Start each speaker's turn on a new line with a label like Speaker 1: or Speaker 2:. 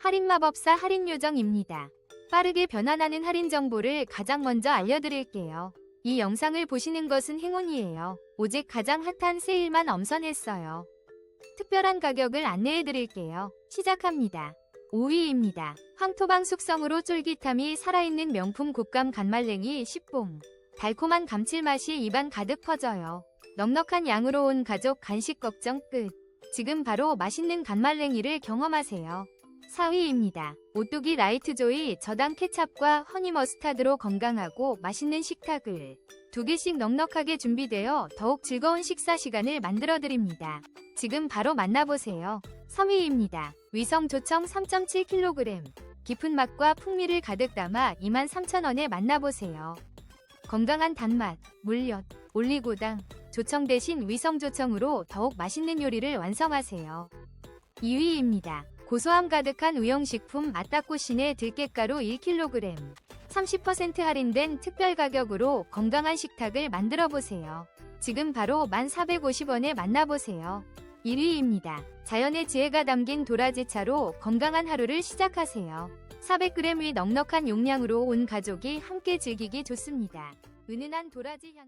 Speaker 1: 할인마법사 할인요정입니다. 빠르게 변환하는 할인 정보를 가장 먼저 알려드릴게요. 이 영상을 보시는 것은 행운이에요. 오직 가장 핫한 세일만 엄선했어요. 특별한 가격을 안내해드릴게요. 시작합니다. 5위입니다. 황토방 숙성으로 쫄깃함이 살아있는 명품 곶감 간말랭이 10봉. 달콤한 감칠맛이 입안 가득 퍼져요. 넉넉한 양으로 온 가족 간식 걱정 끝. 지금 바로 맛있는 간말랭이를 경험하세요. 4위입니다. 오뚜기 라이트조이 저당 케찹과 허니 머스타드로 건강하고 맛있는 식탁을 두 개씩 넉넉하게 준비되어 더욱 즐거운 식사 시간을 만들어 드립니다. 지금 바로 만나보세요. 3위입니다. 위성 조청 3.7kg. 깊은 맛과 풍미를 가득 담아 23,000원에 만나보세요. 건강한 단맛, 물엿, 올리고당, 조청 대신 위성 조청으로 더욱 맛있는 요리를 완성하세요. 2위입니다. 고소함 가득한 우영식품 아따꼬신의 들깨가루 1kg. 30% 할인된 특별 가격으로 건강한 식탁을 만들어 보세요. 지금 바로 1,450원에 만나보세요. 1위입니다. 자연의 지혜가 담긴 도라지차로 건강한 하루를 시작하세요. 400g 위 넉넉한 용량으로 온 가족이 함께 즐기기 좋습니다. 은은한 도라지 향